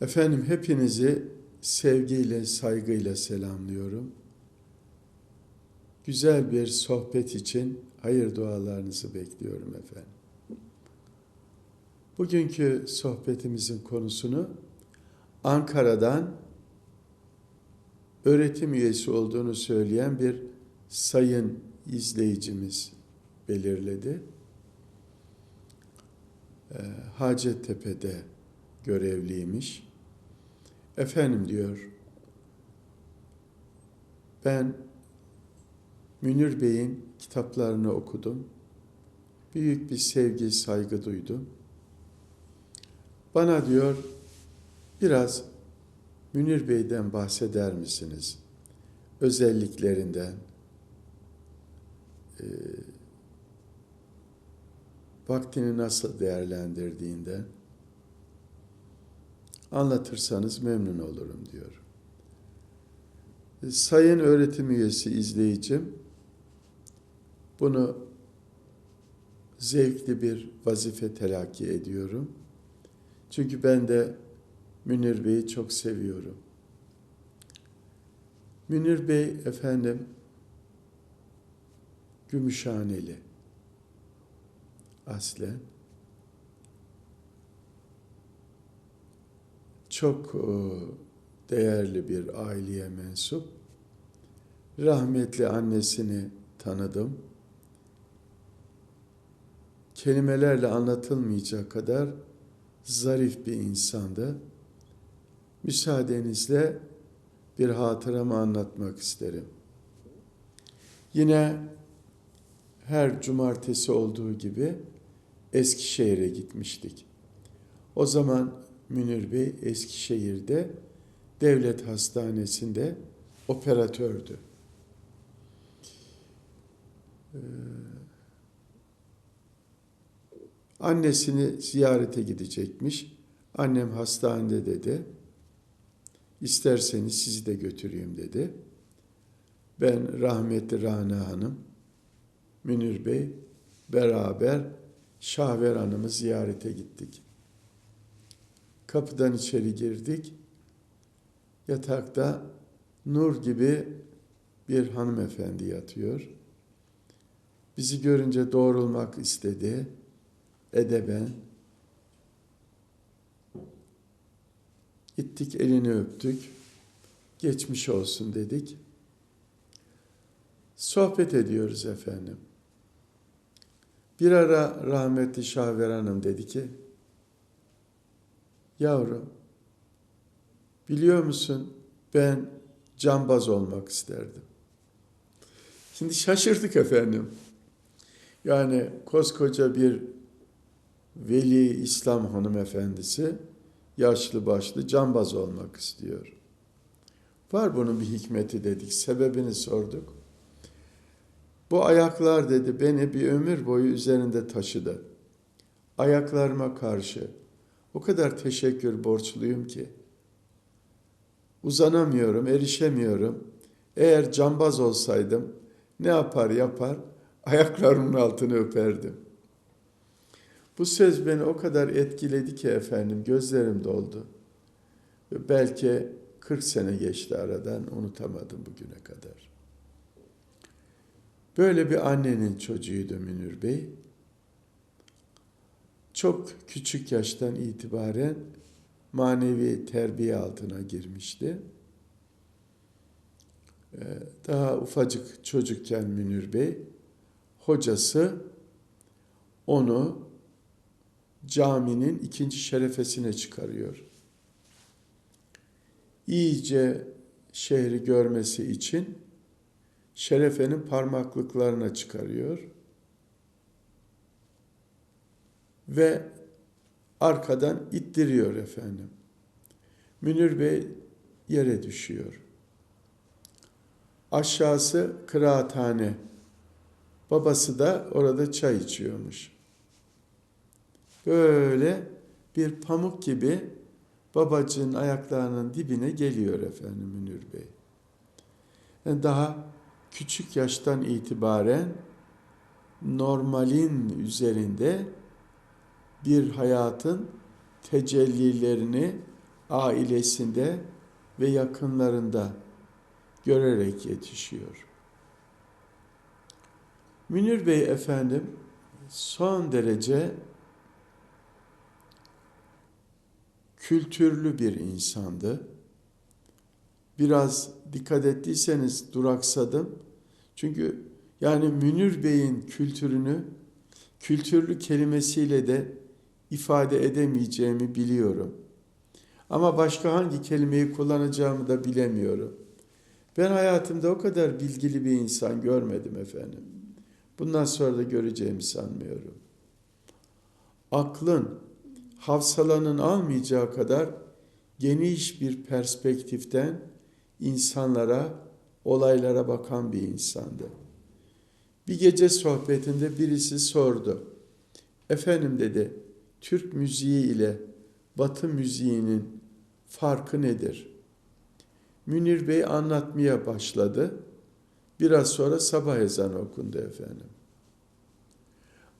Efendim hepinizi sevgiyle, saygıyla selamlıyorum. Güzel bir sohbet için hayır dualarınızı bekliyorum efendim. Bugünkü sohbetimizin konusunu Ankara'dan öğretim üyesi olduğunu söyleyen bir sayın izleyicimiz belirledi. Ee, Hacettepe'de görevliymiş. Efendim diyor, ben Münir Bey'in kitaplarını okudum. Büyük bir sevgi, saygı duydum. Bana diyor, biraz Münir Bey'den bahseder misiniz? Özelliklerinden, e, vaktini nasıl değerlendirdiğinden anlatırsanız memnun olurum diyor. Sayın öğretim üyesi izleyicim, bunu zevkli bir vazife telakki ediyorum. Çünkü ben de Münir Bey'i çok seviyorum. Münir Bey efendim Gümüşhaneli aslen. Çok değerli bir aileye mensup. Rahmetli annesini tanıdım. Kelimelerle anlatılmayacak kadar zarif bir insandı. Müsaadenizle bir hatıramı anlatmak isterim. Yine her cumartesi olduğu gibi Eskişehir'e gitmiştik. O zaman Münir Bey Eskişehir'de devlet hastanesinde operatördü. Ee, annesini ziyarete gidecekmiş. Annem hastanede dedi. İsterseniz sizi de götüreyim dedi. Ben rahmetli Rana Hanım, Münir Bey beraber Şahver Hanım'ı ziyarete gittik. Kapıdan içeri girdik. Yatakta nur gibi bir hanımefendi yatıyor. Bizi görünce doğrulmak istedi. Edeben. Gittik elini öptük. Geçmiş olsun dedik. Sohbet ediyoruz efendim. Bir ara rahmetli Şahver Hanım dedi ki, Yavrum, biliyor musun ben cambaz olmak isterdim. Şimdi şaşırdık efendim. Yani koskoca bir veli İslam hanımefendisi yaşlı başlı cambaz olmak istiyor. Var bunun bir hikmeti dedik, sebebini sorduk. Bu ayaklar dedi beni bir ömür boyu üzerinde taşıdı. Ayaklarıma karşı o kadar teşekkür borçluyum ki. Uzanamıyorum, erişemiyorum. Eğer cambaz olsaydım ne yapar yapar ayaklarımın altını öperdim. Bu söz beni o kadar etkiledi ki efendim gözlerim doldu. Ve belki 40 sene geçti aradan unutamadım bugüne kadar. Böyle bir annenin çocuğuydu Münir Bey. Çok küçük yaştan itibaren manevi terbiye altına girmişti. Ee, daha ufacık çocukken Münir Bey, hocası onu caminin ikinci şerefesine çıkarıyor. İyice şehri görmesi için şerefenin parmaklıklarına çıkarıyor. Ve arkadan ittiriyor efendim. Münir Bey yere düşüyor. Aşağısı kıraathane. Babası da orada çay içiyormuş. Böyle bir pamuk gibi babacığın ayaklarının dibine geliyor efendim Münir Bey. Yani daha küçük yaştan itibaren normalin üzerinde bir hayatın tecellilerini ailesinde ve yakınlarında görerek yetişiyor. Münir Bey efendim son derece kültürlü bir insandı. Biraz dikkat ettiyseniz duraksadım. Çünkü yani Münir Bey'in kültürünü kültürlü kelimesiyle de ifade edemeyeceğimi biliyorum. Ama başka hangi kelimeyi kullanacağımı da bilemiyorum. Ben hayatımda o kadar bilgili bir insan görmedim efendim. Bundan sonra da göreceğimi sanmıyorum. Aklın, hafsalanın almayacağı kadar geniş bir perspektiften insanlara, olaylara bakan bir insandı. Bir gece sohbetinde birisi sordu. Efendim dedi, Türk müziği ile Batı müziğinin farkı nedir? Münir Bey anlatmaya başladı. Biraz sonra sabah ezanı okundu efendim.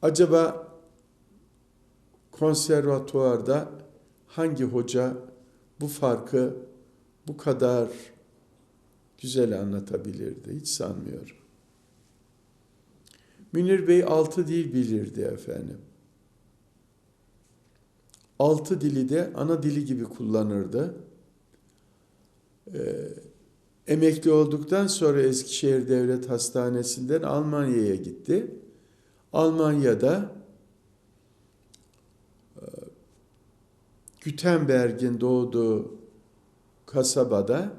Acaba konservatuvarda hangi hoca bu farkı bu kadar güzel anlatabilirdi? Hiç sanmıyorum. Münir Bey altı dil bilirdi efendim. Altı dili de ana dili gibi kullanırdı. Ee, emekli olduktan sonra Eskişehir Devlet Hastanesi'nden Almanya'ya gitti. Almanya'da e, Gütenberg'in doğduğu kasabada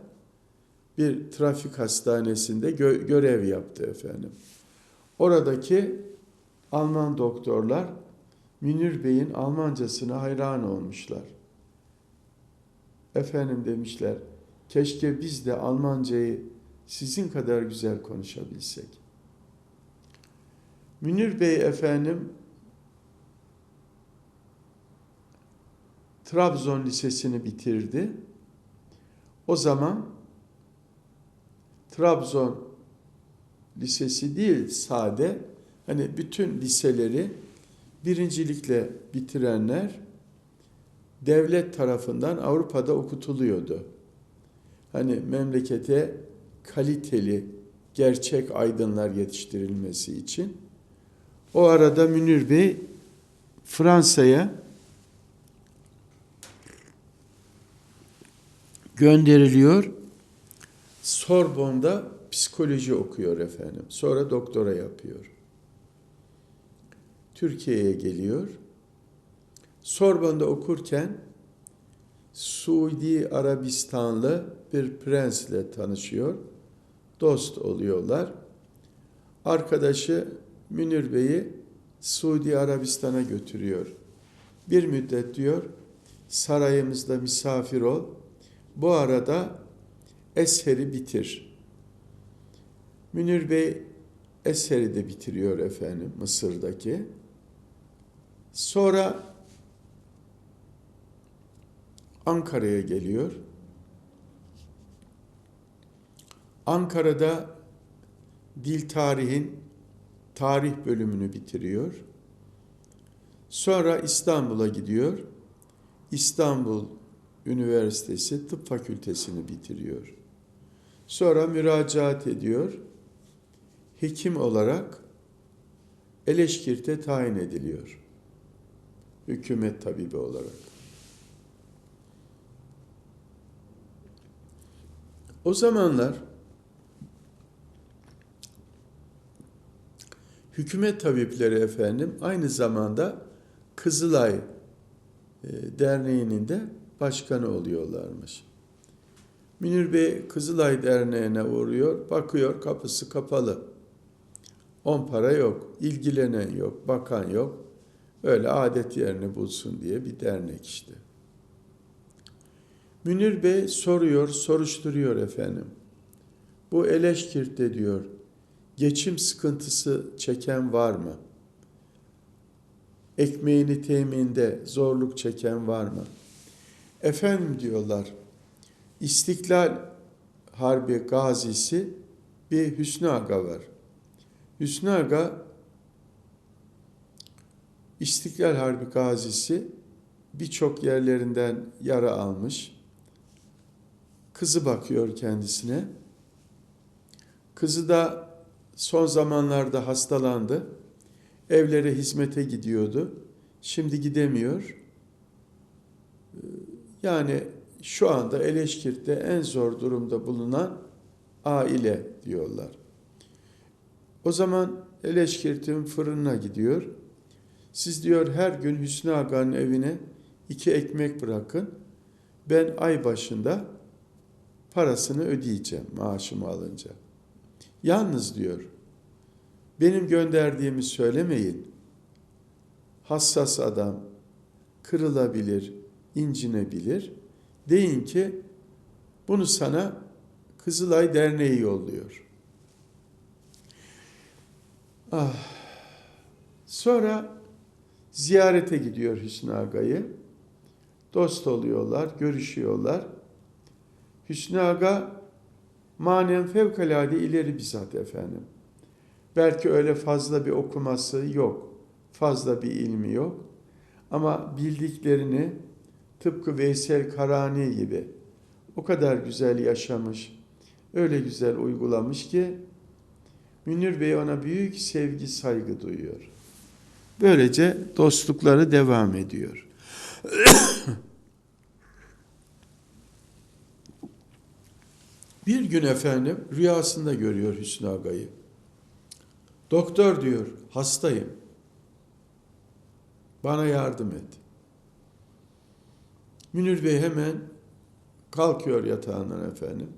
bir trafik hastanesinde gö görev yaptı efendim. Oradaki Alman doktorlar Münir Bey'in Almancasına hayran olmuşlar. Efendim demişler, keşke biz de Almancayı sizin kadar güzel konuşabilsek. Münir Bey efendim Trabzon Lisesi'ni bitirdi. O zaman Trabzon Lisesi değil sade hani bütün liseleri birincilikle bitirenler devlet tarafından Avrupa'da okutuluyordu. Hani memlekete kaliteli, gerçek aydınlar yetiştirilmesi için. O arada Münir Bey Fransa'ya gönderiliyor. Sorbon'da psikoloji okuyor efendim. Sonra doktora yapıyor. Türkiye'ye geliyor. Sorbon'da okurken Suudi Arabistanlı bir prensle tanışıyor. Dost oluyorlar. Arkadaşı Münir Bey'i Suudi Arabistan'a götürüyor. Bir müddet diyor sarayımızda misafir ol. Bu arada eseri bitir. Münir Bey eseri de bitiriyor efendim Mısır'daki. Sonra Ankara'ya geliyor. Ankara'da dil tarihin tarih bölümünü bitiriyor. Sonra İstanbul'a gidiyor. İstanbul Üniversitesi Tıp Fakültesini bitiriyor. Sonra müracaat ediyor. Hekim olarak Eleşkirt'e tayin ediliyor hükümet tabibi olarak. O zamanlar hükümet tabipleri efendim aynı zamanda Kızılay e, Derneği'nin de başkanı oluyorlarmış. Münir Bey Kızılay Derneği'ne uğruyor, bakıyor kapısı kapalı. On para yok, ilgilenen yok, bakan yok. Öyle adet yerini bulsun diye bir dernek işte. Münir Bey soruyor, soruşturuyor efendim. Bu Eleşkirt'te diyor, geçim sıkıntısı çeken var mı? Ekmeğini teminde zorluk çeken var mı? Efendim diyorlar, İstiklal Harbi gazisi bir Hüsnü Aga var. Hüsnü Aga İstiklal Harbi gazisi birçok yerlerinden yara almış. kızı bakıyor kendisine. Kızı da son zamanlarda hastalandı. Evlere hizmete gidiyordu. Şimdi gidemiyor. Yani şu anda Eleşkirt'te en zor durumda bulunan aile diyorlar. O zaman Eleşkirt'in fırınına gidiyor. Siz diyor her gün Hüsnü Aga'nın evine iki ekmek bırakın. Ben ay başında parasını ödeyeceğim maaşımı alınca. Yalnız diyor, benim gönderdiğimi söylemeyin. Hassas adam kırılabilir, incinebilir. Deyin ki bunu sana Kızılay Derneği yolluyor. Ah. Sonra ziyarete gidiyor Hüsnü Aga'yı. Dost oluyorlar, görüşüyorlar. Hüsnü Aga manen fevkalade ileri bir zat efendim. Belki öyle fazla bir okuması yok, fazla bir ilmi yok. Ama bildiklerini tıpkı Veysel Karani gibi o kadar güzel yaşamış, öyle güzel uygulamış ki Münir Bey ona büyük sevgi, saygı duyuyor. Böylece dostlukları devam ediyor. Bir gün efendim rüyasında görüyor Hüsnü Aga'yı. Doktor diyor, hastayım. Bana yardım et. Münir Bey hemen kalkıyor yatağından efendim.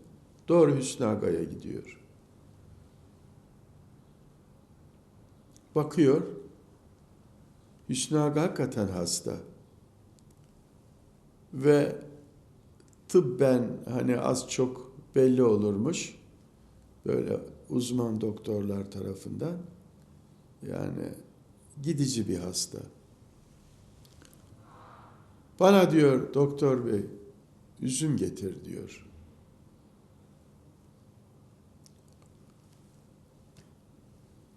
Doğru Hüsnü Aga'ya gidiyor. Bakıyor. Hüsnü Aga hakikaten hasta. Ve tıbben hani az çok belli olurmuş. Böyle uzman doktorlar tarafından. Yani gidici bir hasta. Bana diyor doktor bey üzüm getir diyor.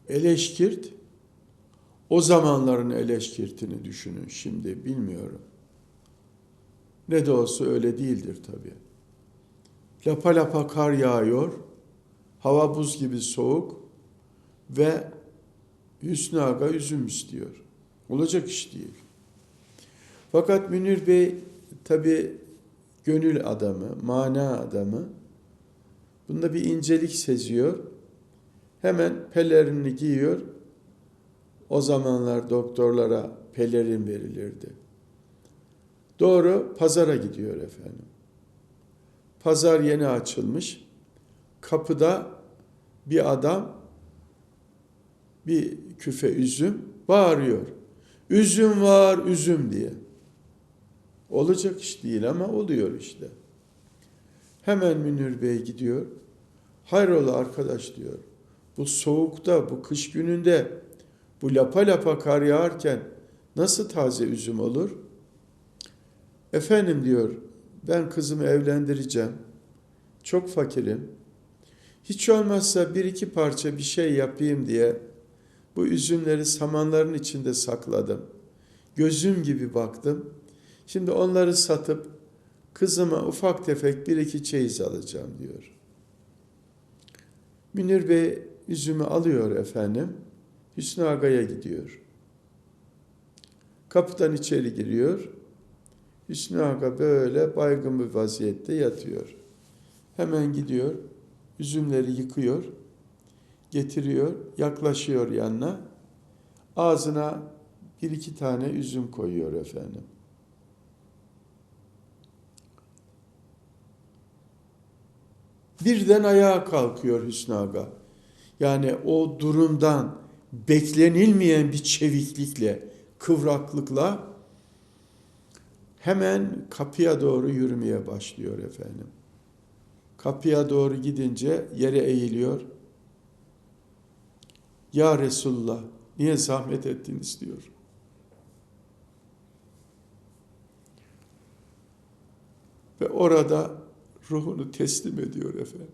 Eleşkirt o zamanların eleşkirtini düşünün şimdi bilmiyorum. Ne de olsa öyle değildir tabii. Lapa lapa kar yağıyor, hava buz gibi soğuk ve Hüsnü Aga üzüm istiyor. Olacak iş değil. Fakat Münir Bey tabi gönül adamı, mana adamı. Bunda bir incelik seziyor. Hemen pelerini giyiyor. O zamanlar doktorlara pelerin verilirdi. Doğru pazara gidiyor efendim. Pazar yeni açılmış. Kapıda bir adam bir küfe üzüm bağırıyor. Üzüm var, üzüm diye. Olacak iş değil ama oluyor işte. Hemen Münir Bey gidiyor. Hayrola arkadaş diyor. Bu soğukta, bu kış gününde bu lapa lapa kar yağarken nasıl taze üzüm olur? Efendim diyor, ben kızımı evlendireceğim. Çok fakirim. Hiç olmazsa bir iki parça bir şey yapayım diye bu üzümleri samanların içinde sakladım. Gözüm gibi baktım. Şimdi onları satıp kızıma ufak tefek bir iki çeyiz alacağım diyor. Münir Bey üzümü alıyor efendim. Hüsnü Aga'ya gidiyor. Kapıdan içeri giriyor. Hüsnü Aga böyle baygın bir vaziyette yatıyor. Hemen gidiyor, üzümleri yıkıyor, getiriyor, yaklaşıyor yanına. Ağzına bir iki tane üzüm koyuyor efendim. Birden ayağa kalkıyor Hüsnü Aga. Yani o durumdan beklenilmeyen bir çeviklikle, kıvraklıkla hemen kapıya doğru yürümeye başlıyor efendim. Kapıya doğru gidince yere eğiliyor. Ya Resulullah niye zahmet ettiniz diyor. Ve orada ruhunu teslim ediyor efendim.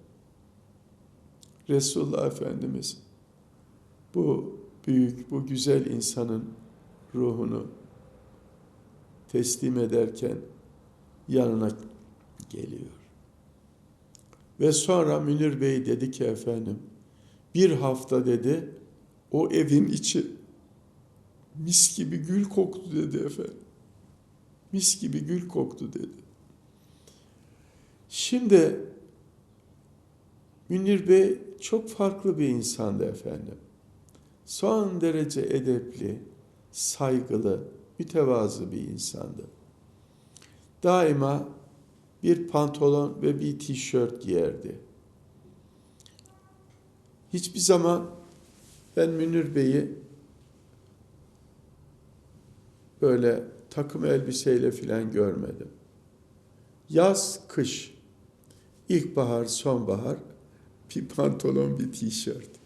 Resulullah Efendimiz bu büyük, bu güzel insanın ruhunu teslim ederken yanına geliyor. Ve sonra Münir Bey dedi ki efendim bir hafta dedi o evin içi mis gibi gül koktu dedi efendim. Mis gibi gül koktu dedi. Şimdi Münir Bey çok farklı bir insandı efendim. Son derece edepli, saygılı, mütevazı bir insandı. Daima bir pantolon ve bir tişört giyerdi. Hiçbir zaman ben Münir Bey'i böyle takım elbiseyle filan görmedim. Yaz, kış, ilkbahar, sonbahar bir pantolon, bir tişört.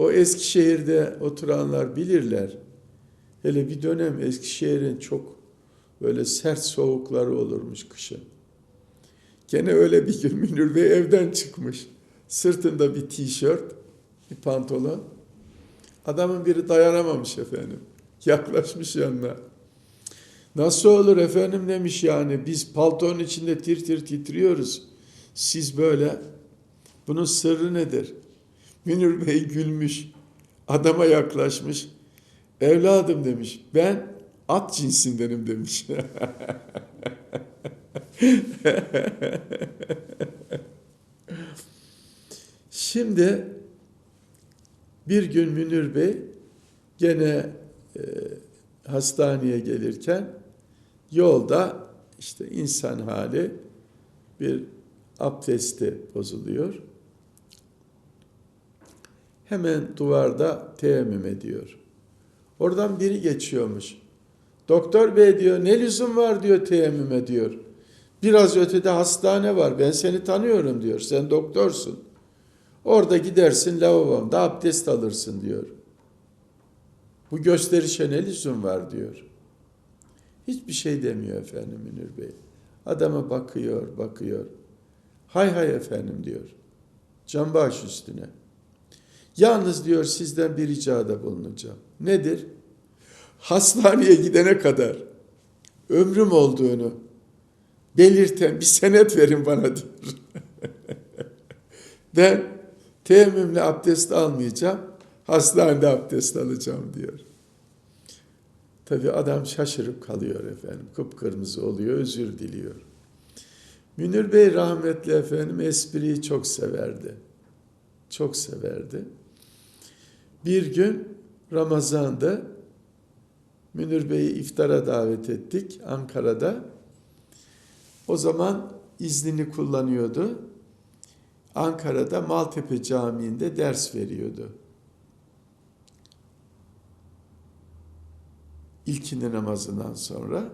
O Eskişehir'de oturanlar bilirler. Hele bir dönem Eskişehir'in çok böyle sert soğukları olurmuş kışın. Gene öyle bir gün Münir Bey evden çıkmış. Sırtında bir tişört, bir pantolon. Adamın biri dayanamamış efendim. Yaklaşmış yanına. Nasıl olur efendim demiş yani biz paltonun içinde tir tir titriyoruz. Siz böyle bunun sırrı nedir? Münir Bey gülmüş. Adama yaklaşmış. Evladım demiş. Ben at cinsindenim demiş. Şimdi bir gün Münir Bey gene e, hastaneye gelirken yolda işte insan hali bir abdesti bozuluyor. Hemen duvarda teyemmüm ediyor. Oradan biri geçiyormuş. Doktor bey diyor ne lüzum var diyor teyemmüm ediyor. Biraz ötede hastane var ben seni tanıyorum diyor. Sen doktorsun. Orada gidersin lavabomda abdest alırsın diyor. Bu gösterişe ne lüzum var diyor. Hiçbir şey demiyor efendim Münir Bey. Adama bakıyor, bakıyor. Hay hay efendim diyor. Canbaş üstüne. Yalnız diyor sizden bir ricada bulunacağım. Nedir? Hastaneye gidene kadar ömrüm olduğunu belirten bir senet verin bana diyor. ben teyemmümle abdest almayacağım, hastanede abdest alacağım diyor. Tabi adam şaşırıp kalıyor efendim. Kıpkırmızı oluyor, özür diliyor. Münir Bey rahmetli efendim espriyi çok severdi. Çok severdi. Bir gün Ramazan'da Münir Bey'i iftara davet ettik Ankara'da. O zaman iznini kullanıyordu. Ankara'da Maltepe Camii'nde ders veriyordu. İlkindi namazından sonra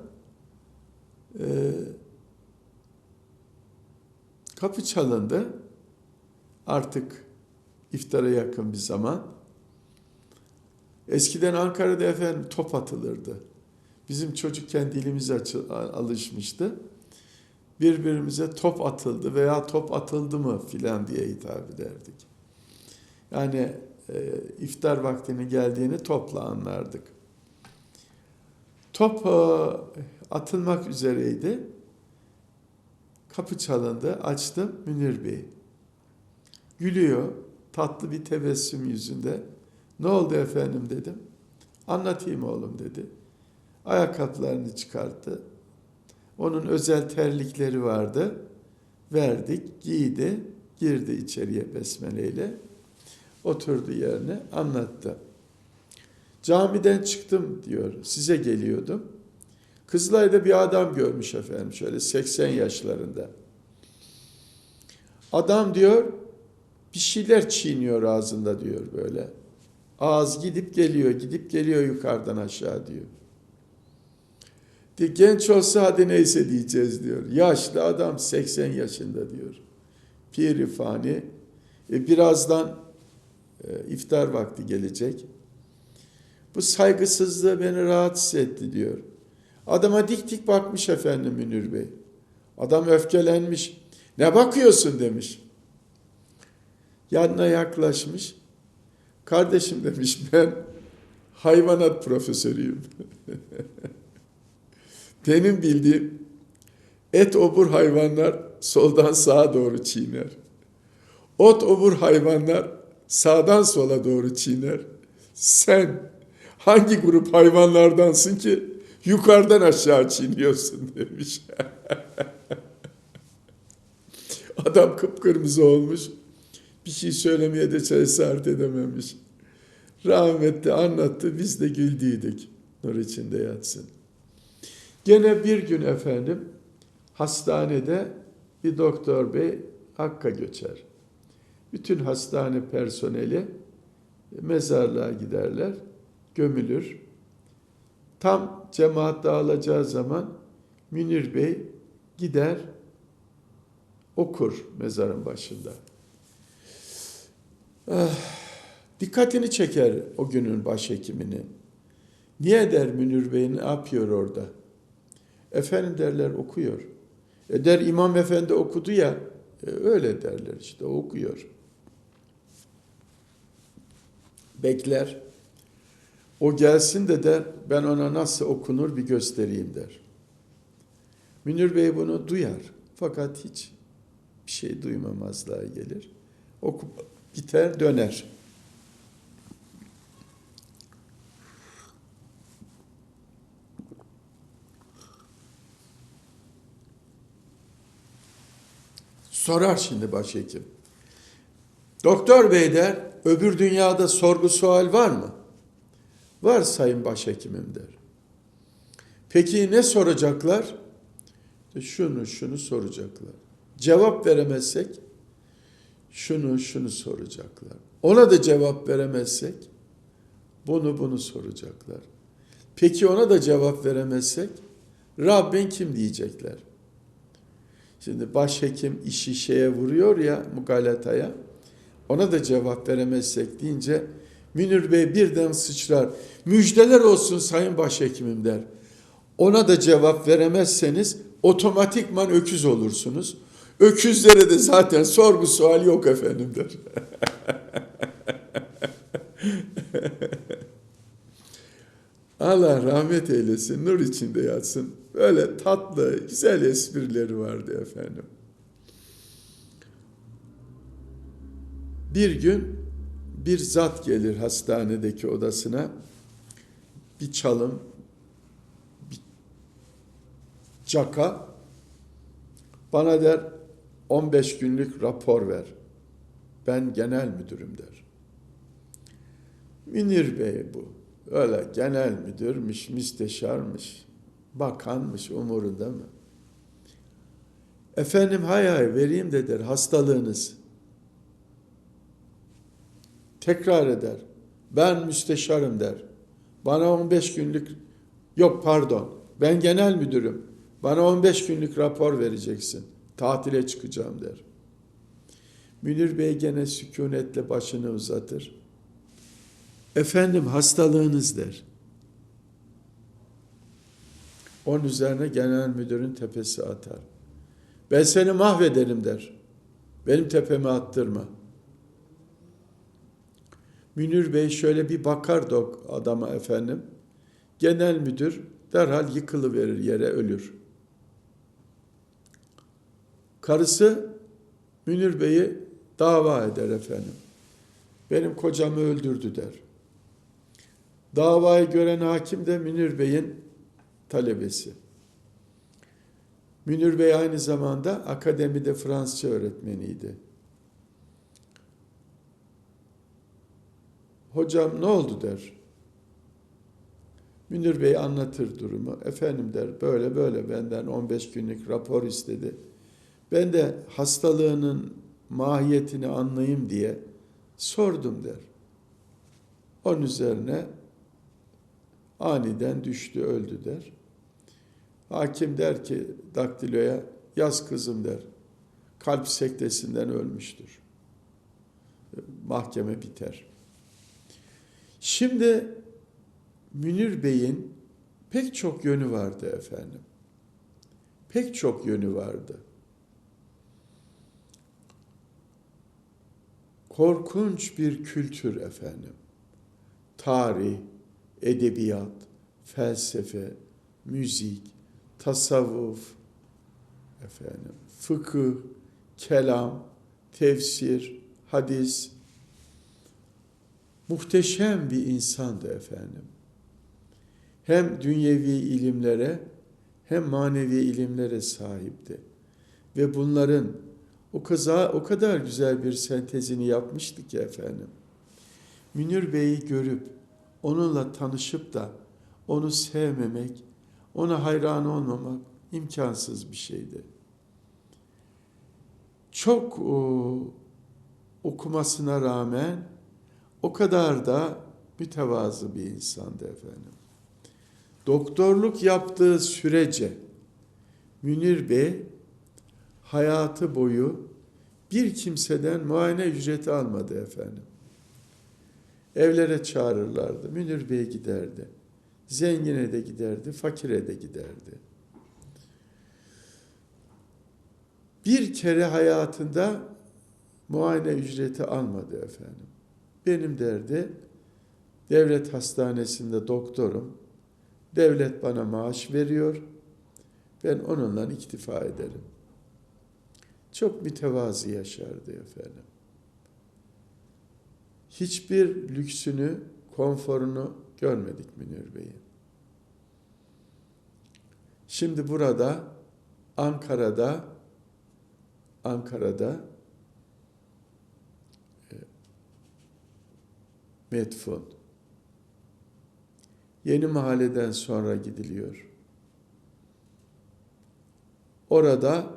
e, kapı çalındı. Artık iftara yakın bir zaman. Eskiden Ankara'da efendim top atılırdı. Bizim çocukken dilimiz alışmıştı. Birbirimize top atıldı veya top atıldı mı filan diye hitap ederdik. Yani e, iftar vaktini geldiğini topla anlardık. Top e, atılmak üzereydi. Kapı çalındı. Açtım Münir Bey. Gülüyor. Tatlı bir tebessüm yüzünde. Ne oldu efendim dedim. Anlatayım oğlum dedi. Ayakkabılarını çıkarttı. Onun özel terlikleri vardı. Verdik, giydi, girdi içeriye besmeleyle. Oturdu yerine, anlattı. Camiden çıktım diyor, size geliyordum. Kızılay'da bir adam görmüş efendim, şöyle 80 yaşlarında. Adam diyor, bir şeyler çiğniyor ağzında diyor böyle. Ağız gidip geliyor, gidip geliyor yukarıdan aşağı diyor. De, genç olsa hadi neyse diyeceğiz diyor. Yaşlı adam 80 yaşında diyor. Piri fani. E, birazdan e, iftar vakti gelecek. Bu saygısızlığı beni rahatsız etti diyor. Adama dik dik bakmış efendim Münir Bey. Adam öfkelenmiş. Ne bakıyorsun demiş. Yanına yaklaşmış. Kardeşim demiş ben hayvanat profesörüyüm. Benim bildiğim Et obur hayvanlar soldan sağa doğru çiğner. Ot obur hayvanlar sağdan sola doğru çiğner. Sen hangi grup hayvanlardansın ki yukarıdan aşağı çiğniyorsun demiş. Adam kıpkırmızı olmuş. Bir şey söylemeye de cesaret edememiş. Rahmetli anlattı, biz de güldüydük. Nur içinde yatsın. Gene bir gün efendim hastanede bir doktor bey Hakk'a göçer. Bütün hastane personeli mezarlığa giderler, gömülür. Tam cemaat dağılacağı zaman Münir Bey gider, okur mezarın başında. Ah, dikkatini çeker o günün başhekiminin. Niye der Münir Bey ne yapıyor orada? Efendim derler okuyor. E der İmam Efendi okudu ya, e öyle derler işte okuyor. Bekler. O gelsin de der ben ona nasıl okunur bir göstereyim der. Münir Bey bunu duyar. Fakat hiç bir şey duymamazlığa gelir. Okup biter döner. Sorar şimdi başhekim. Doktor bey der, öbür dünyada sorgu sual var mı? Var sayın başhekimim der. Peki ne soracaklar? Şunu şunu soracaklar. Cevap veremezsek şunu şunu soracaklar. Ona da cevap veremezsek bunu bunu soracaklar. Peki ona da cevap veremezsek Rabbin kim diyecekler. Şimdi başhekim işi şeye vuruyor ya mugalataya. Ona da cevap veremezsek deyince Münir Bey birden sıçrar. Müjdeler olsun sayın başhekimim der. Ona da cevap veremezseniz otomatikman öküz olursunuz. Öküzlere de zaten sorgu sual yok efendim der. Allah rahmet eylesin, nur içinde yatsın. Böyle tatlı, güzel esprileri vardı efendim. Bir gün bir zat gelir hastanedeki odasına. Bir çalım, bir caka. Bana der 15 günlük rapor ver. Ben genel müdürüm der. Münir Bey bu. Öyle genel müdürmüş, müsteşarmış, bakanmış umurunda mı? Efendim hay hay vereyim de der hastalığınız. Tekrar eder. Ben müsteşarım der. Bana 15 günlük yok pardon ben genel müdürüm. Bana 15 günlük rapor vereceksin. Tatile çıkacağım der. Münir Bey gene sükunetle başını uzatır. Efendim hastalığınız der. Onun üzerine genel müdürün tepesi atar. Ben seni mahvederim der. Benim tepeme attırma. Münir Bey şöyle bir bakar da adama efendim. Genel müdür derhal yıkılıverir yere ölür. Karısı Münir Bey'i dava eder efendim. Benim kocamı öldürdü der. Davayı gören hakim de Münir Bey'in talebesi. Münir Bey aynı zamanda akademide Fransızca öğretmeniydi. Hocam ne oldu der. Münir Bey anlatır durumu. Efendim der böyle böyle benden 15 günlük rapor istedi. Ben de hastalığının mahiyetini anlayayım diye sordum der. Onun üzerine aniden düştü öldü der. Hakim der ki daktiloya yaz kızım der. Kalp sektesinden ölmüştür. Mahkeme biter. Şimdi Münir Bey'in pek çok yönü vardı efendim. Pek çok yönü vardı. Korkunç bir kültür efendim. Tarih, edebiyat, felsefe, müzik, tasavvuf, efendim, fıkıh, kelam, tefsir, hadis, muhteşem bir insandı efendim. Hem dünyevi ilimlere hem manevi ilimlere sahipti. Ve bunların o kaza o kadar güzel bir sentezini yapmıştı ki efendim. Münir Bey'i görüp onunla tanışıp da onu sevmemek, ona hayran olmamak imkansız bir şeydi. Çok o, okumasına rağmen o kadar da mütevazı bir insandı efendim. Doktorluk yaptığı sürece Münir Bey hayatı boyu bir kimseden muayene ücreti almadı efendim. Evlere çağırırlardı. Münir Bey giderdi. Zengine de giderdi, fakire de giderdi. Bir kere hayatında muayene ücreti almadı efendim. Benim derdi devlet hastanesinde doktorum. Devlet bana maaş veriyor. Ben onunla iktifa ederim. Çok mütevazı yaşardı efendim. Hiçbir lüksünü, konforunu görmedik Münir Bey'in. Şimdi burada Ankara'da Ankara'da e, Yeni mahalleden sonra gidiliyor. Orada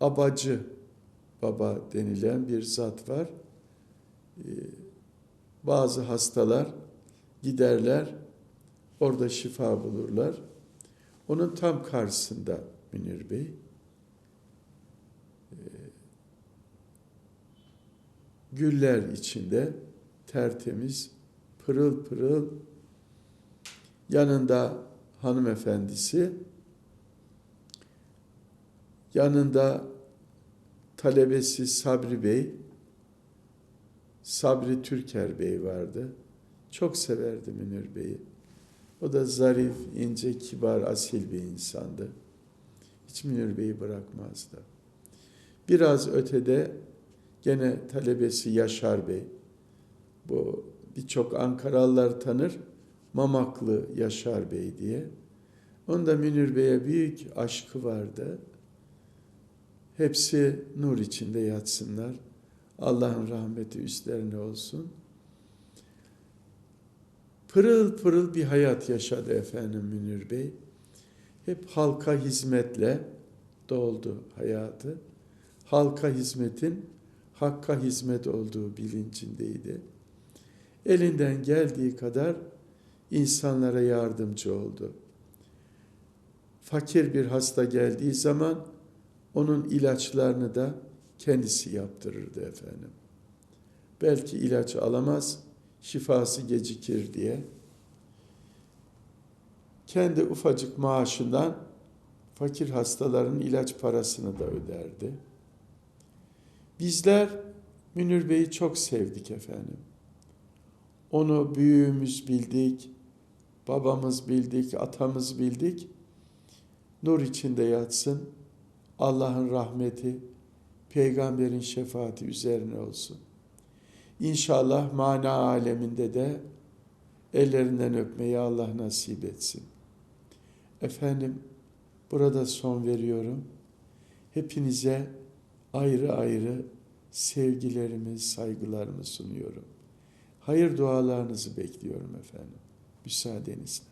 abacı baba denilen bir zat var. Ee, bazı hastalar giderler, orada şifa bulurlar. Onun tam karşısında Münir Bey. Ee, güller içinde tertemiz, pırıl pırıl yanında hanımefendisi, yanında talebesi Sabri Bey, Sabri Türker Bey vardı. Çok severdi Münir Bey'i. O da zarif, ince, kibar, asil bir insandı. Hiç Münir Bey'i bırakmazdı. Biraz ötede gene talebesi Yaşar Bey. Bu birçok Ankaralılar tanır. Mamaklı Yaşar Bey diye. Onda Münir Bey'e büyük aşkı vardı. Hepsi nur içinde yatsınlar. Allah'ın rahmeti üstlerine olsun. Pırıl pırıl bir hayat yaşadı efendim Münir Bey. Hep halka hizmetle doldu hayatı. Halka hizmetin hakka hizmet olduğu bilincindeydi. Elinden geldiği kadar insanlara yardımcı oldu. Fakir bir hasta geldiği zaman onun ilaçlarını da kendisi yaptırırdı efendim. Belki ilaç alamaz, şifası gecikir diye. Kendi ufacık maaşından fakir hastaların ilaç parasını da öderdi. Bizler Münir Bey'i çok sevdik efendim. Onu büyüğümüz bildik, babamız bildik, atamız bildik. Nur içinde yatsın. Allah'ın rahmeti, peygamberin şefaati üzerine olsun. İnşallah mana aleminde de ellerinden öpmeyi Allah nasip etsin. Efendim burada son veriyorum. Hepinize ayrı ayrı sevgilerimi, saygılarımı sunuyorum. Hayır dualarınızı bekliyorum efendim. Müsaadenizle.